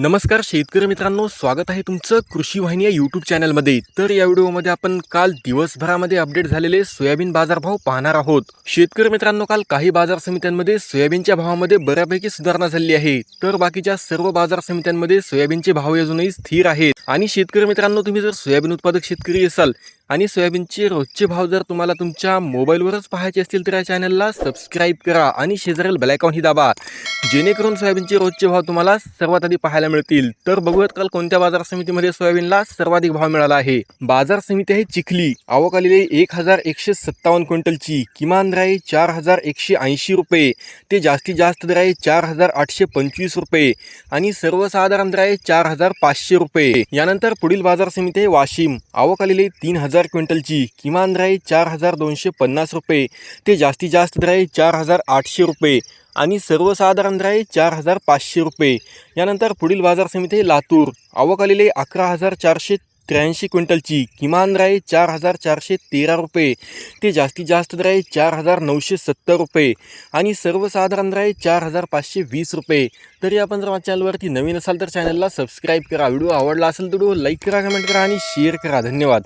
नमस्कार शेतकरी मित्रांनो स्वागत आहे तुमचं कृषी वाहिनी या यूट्यूब चॅनलमध्ये तर या व्हिडिओमध्ये आपण काल दिवसभरामध्ये अपडेट झालेले सोयाबीन बाजारभाव पाहणार आहोत. शेतकरी मित्रांनो काल काही बाजार समित्यांमध्ये सोयाबीनच्या भावामध्ये बऱ्यापैकी सुधारणा झाली आहे. तर बाकीच्या सर्व बाजार समित्यांमध्ये सोयाबीनचे भाव अजूनही स्थिर आहेत. आणि शेतकरी मित्रांनो तुम्ही जर सोयाबीन उत्पादक शेतकरी असाल आणि सोयाबीनचे रोजचे भाव जर तुम्हाला तुमच्या मोबाईलवरच पाहायचे असतील तर या चॅनलला सबस्क्राईब करा आणि शेजारील बेलायकॉनही दाबा. जेणेकरून सोयाबीनचे रोजचे भाव तुम्हाला सर्वात आधी पाहायला मिळतील. तर बघूयात काल कोणत्या बाजार समितीमध्ये सोयाबीनला सर्वाधिक भाव मिळाला आहे. बाजार समिती आहे चिखली. आवक आलेली एक हजार एकशे सत्तावन्न क्विंटलची. किमान दर आहे चार हजार एकशे ऐंशी रुपये. ते जास्तीत जास्त दर आहे चार हजार आठशे पंचवीस रुपये. आणि सर्वसाधारण दर आहे चार हजार पाचशे रुपये. यानंतर पुढील बाजार समिती आहे वाशिम. आवक आलेली आहे तीन हजार क्विंटलची. किमान दर आहे चार हजार दोनशे पन्नास रुपये. ते जास्तीत जास्त दर आहे चार हजार आठशे रुपये. आणि सर्वसाधारण दर आहे चार हजार पाचशे रुपये. यानंतर पुढील बाजार समिती आहे लातूर. आवक आलेली अकरा हजार चारशे त्र्याऐंशी क्विंटलची. किमान राय आहे चार हजार चारशे तेरा रुपये. ते जास्तीत जास्त दर आहे चार हजार नऊशे सत्तर रुपये. आणि सर्वसाधारण दर आहे चार हजार पाचशे वीस रुपये. तरी आपण जर माझ्या चॅनलवरती नवीन असाल तर चॅनलला सबस्क्राईब करा. व्हिडिओ आवडला असेल तर व्हिडिओ लाईक करा कमेंट करा आणि शेअर करा. धन्यवाद.